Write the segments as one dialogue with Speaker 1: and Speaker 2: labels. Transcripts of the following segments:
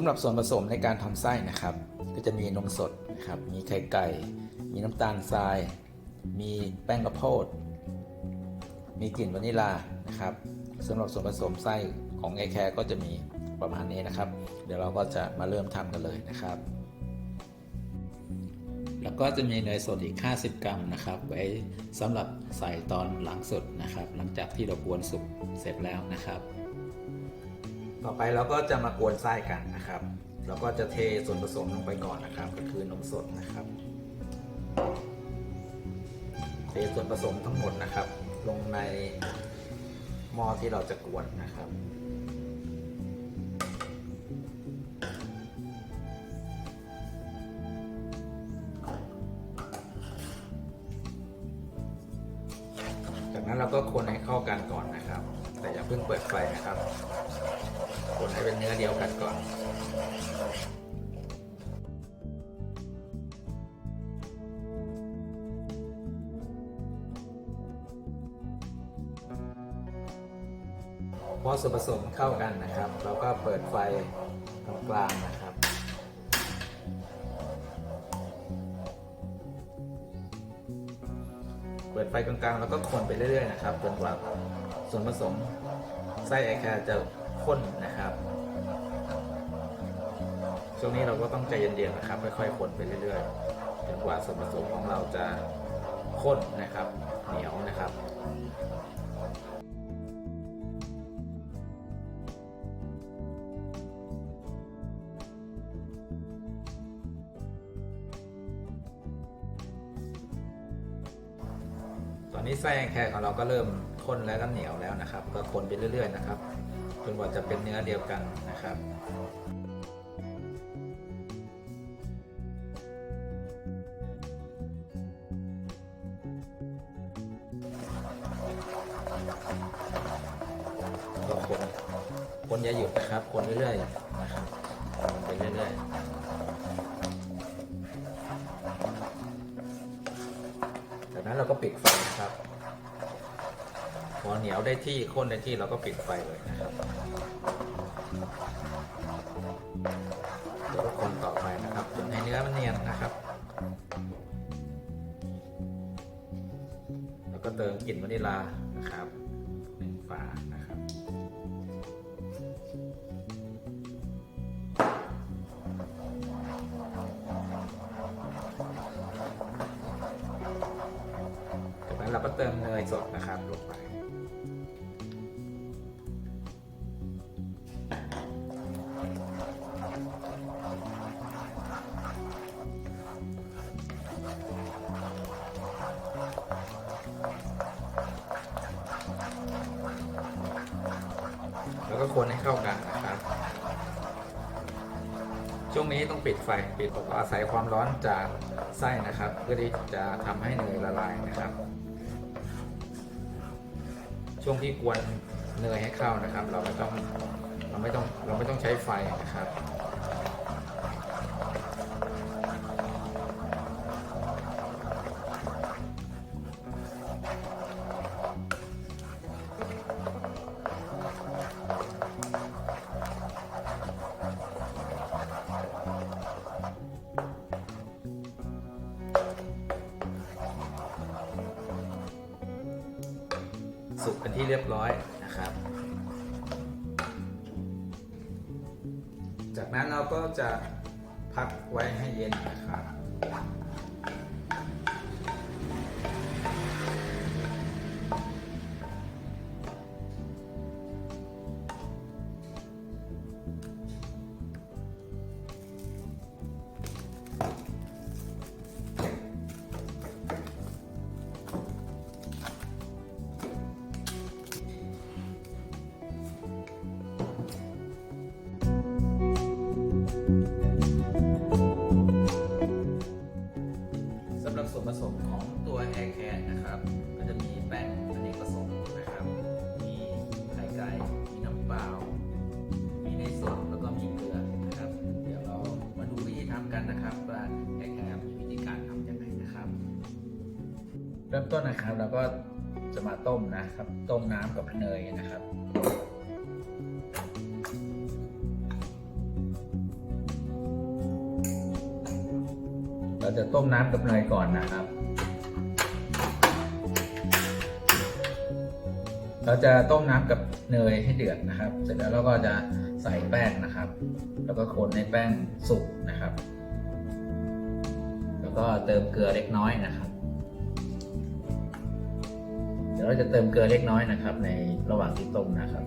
Speaker 1: สำหรับส่วนผสมในการทำไส้นะครับ ก็จะมีนมสดนะครับ มีไข่ไก่ มีน้ำตาลทราย มีแป้งข้าวโพด มีกลิ่นวานิลานะครับสำหรับส่วนผสมไส้ของไอแคร์ก็จะมีประมาณนี้นะครับ เดี๋ยวเราก็จะมาเริ่มทำกันเลยนะครับ แล้วก็จะมีเนยสดอีก 50 กรัมนะครับ ไว้สำหรับใส่ตอนหลังสุดนะครับ หลังจากที่เรากวนสุกเสร็จแล้วนะครับ ต่อไปเราก็จะมากวนไส้กันนะครับ เราก็จะเทส่วนผสมลงไปก่อนนะครับ ก็คือนมสดนะครับ เทส่วนผสมทั้งหมดนะครับ ลงในหม้อที่เราจะกวนนะครับจากนั้นเราก็คนให้เข้ากันก่อนนะครับ แต่อย่าเพิ่งเปิดไฟนะครับ คนให้เป็นเนื้อเดียวกันก่อนพอส่วนผสมเข้ากันนะครับ เราก็เปิดไฟตรงกลางนะครับ เปิดไฟกลางๆแล้วก็คนไปเรื่อยๆนะครับจนกว่าส่วนผสมไส้ไอแคร์จะ ข้นนะครับ ช่วงนี้เราก็ต้องใจเย็นๆนะครับ ค่อยๆคนไปเรื่อยๆจนกว่าส่วนผสมของเราจะข้นนะครับ เหนียวนะครับตอนนี้ไส้แครของเราก็เริ่มข้นแล้วก็เหนียวแล้วนะครับ ก็คนไปเรื่อย ๆ นะครับ จนกว่าจะเป็นเนื้อเดียวกันนะครับก็คนคนอย่าหยุดนะครับ คนเรื่อยๆนะครับคนไปเรื่อยๆจากนั้นเราก็ปิดไฟนะครับ พอเหนียวได้ที่ข้นได้ที่เราก็ปิดไฟเลยนะครับเดี๋ยวก็คนต่อไปนะครับจนให้เนื้อมันเนียนนะครับ แล้วก็เติมกลิ่นวานิลลานะครับหนึ่งฝานะครับจากนั้นเราก็เติมเนยสดนะครับลงไป คนให้เข้ากันนะครับ ช่วงนี้ต้องปิดไฟปิดอาศัยความร้อนจากไส้นะครับ เพื่อที่จะทำให้เนยละลายนะครับ ช่วงที่กวนเนยให้เข้านะครับ เราไม่ต้องเราไม่ต้องเราไม่ต้องใช้ไฟนะครับ สุกเป็นที่เรียบร้อยนะครับ จากนั้นเราก็จะพักไว้ให้เย็นนะครับ ริ่มต้นนะครับเราก็จะมาต้มนะครับ ต้มน้ำกับเนยนะครับเราจะต้มน้ำกับเนยก่อนนะครับ เราจะต้มน้ำกับเนยให้เดือดนะครับ เสร็จแล้วเราก็จะใส่แป้งนะครับ แล้วก็คนให้แป้งสุกนะครับ แล้วก็เติมเกลือเล็กน้อยนะครับ วเราจะเติมเกลือเล็กน้อยนะครับ ในระหว่างที่ต้มนะครับ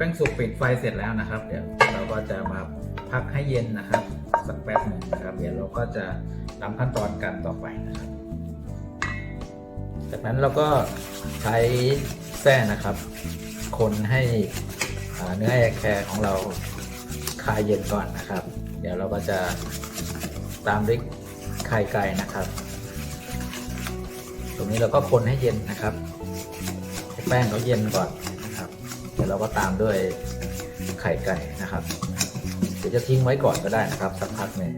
Speaker 1: แป้งสุกปิดไฟเสร็จแล้วนะครับ เดี๋ยวเราก็จะมาพักให้เย็นนะครับ สักแป๊บหนึ่งนะครับ เดี๋ยวเราก็จะทำขั้นตอนกันต่อไปนะครับ จากนั้นเราก็ใช้แส้นะครับ คนให้อ่าเนื้อแอแคร์ของเราคลายเย็นก่อนนะครับ เดี๋ยวเราก็จะตามด้วยไข่ไก่นะครับ ตรงนี้เราก็คนให้เย็นนะครับให้แป้งเขาเย็นก่อน ดี๋ยวเราก็ตามด้วยไข่ไก่นะครับ เดี๋ยวจะทิ้งไว้ก่อนก็ได้นะครับ สักพักหนึ่ง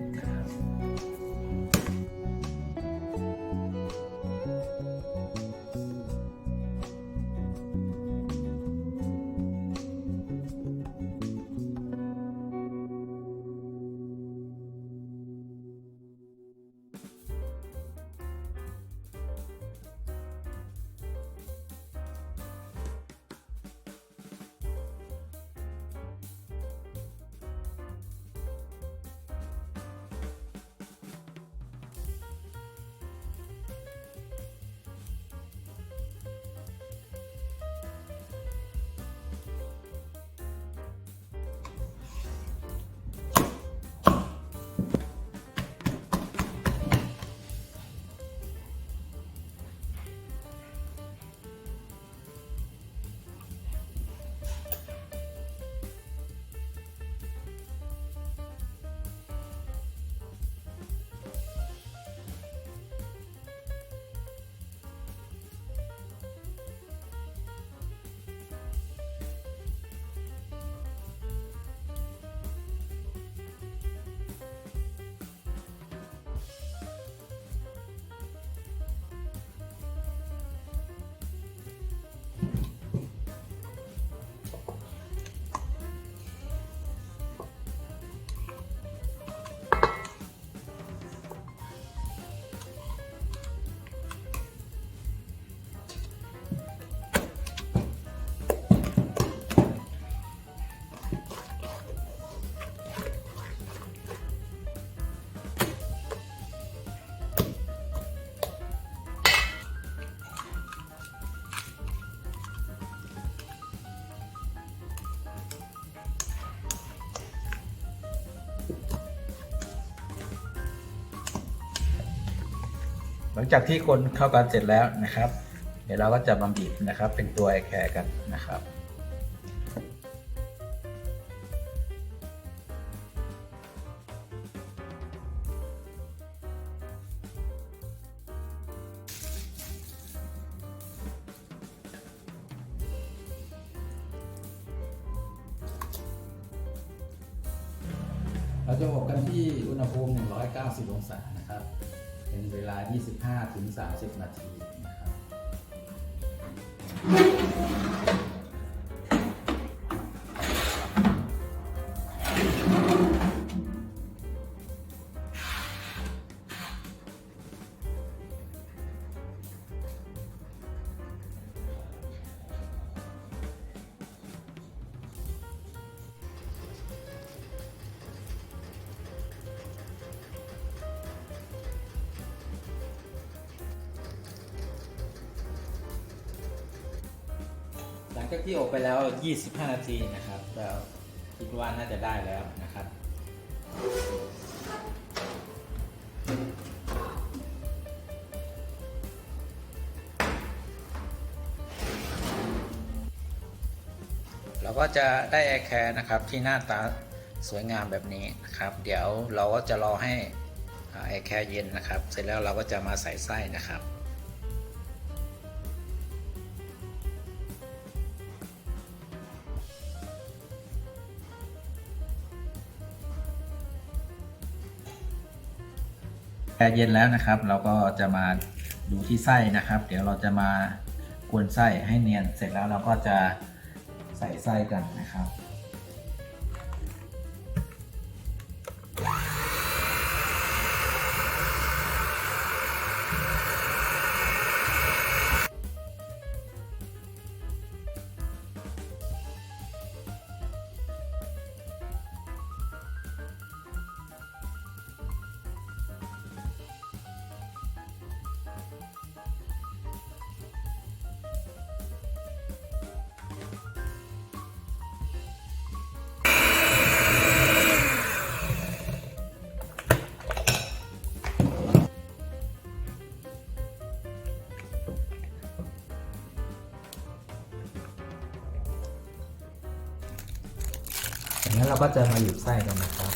Speaker 1: หลังจากที่คนเข้ากันเสร็จแล้วนะครับ เดี๋ยวเราก็จะมาบีบนะครับ เป็นตัวไอแคร์กันนะครับเราจะอบกันที่อุณหภูมิ 190 องศานะครับ เป็นเวลา 25ถึง30 นาทีนะครับ หลังจากที่อบไปแล้ว 25 นาทีนะครับแล้วคิดว่าน่าจะได้แล้วนะครับ เราก็จะได้แอร์แคร์นะครับที่หน้าตาสวยงามแบบนี้นะครับ เดี๋ยวเราก็จะรอให้แอร์แคร์เย็นนะครับ เสร็จแล้วเราก็จะมาใส่ไส้นะครับ แช่เย็นแล้วนะครับ เราก็จะมาดูที่ไส้นะครับ เดี๋ยวเราจะมากวนไส้ให้เนียนเสร็จแล้วเราก็จะใส่ไส้กันนะครับ ก็จะมาหยิบไส้กันนะครับ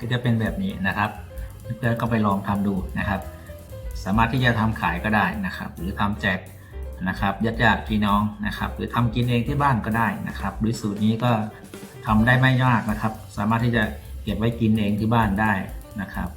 Speaker 1: ก็จะเป็นแบบนี้นะครับเพื่อนก็ไปลองทำดูนะครับ สามารถที่จะทำขายก็ได้นะครับ หรือทำแจกนะครับญาติญาติพี่น้องนะครับ หรือทำกินเองที่บ้านก็ได้นะครับด้วยสูตรนี้ก็ทำได้ไม่ยากนะครับ สามารถที่จะเก็บไว้กินเองที่บ้านได้นะครับ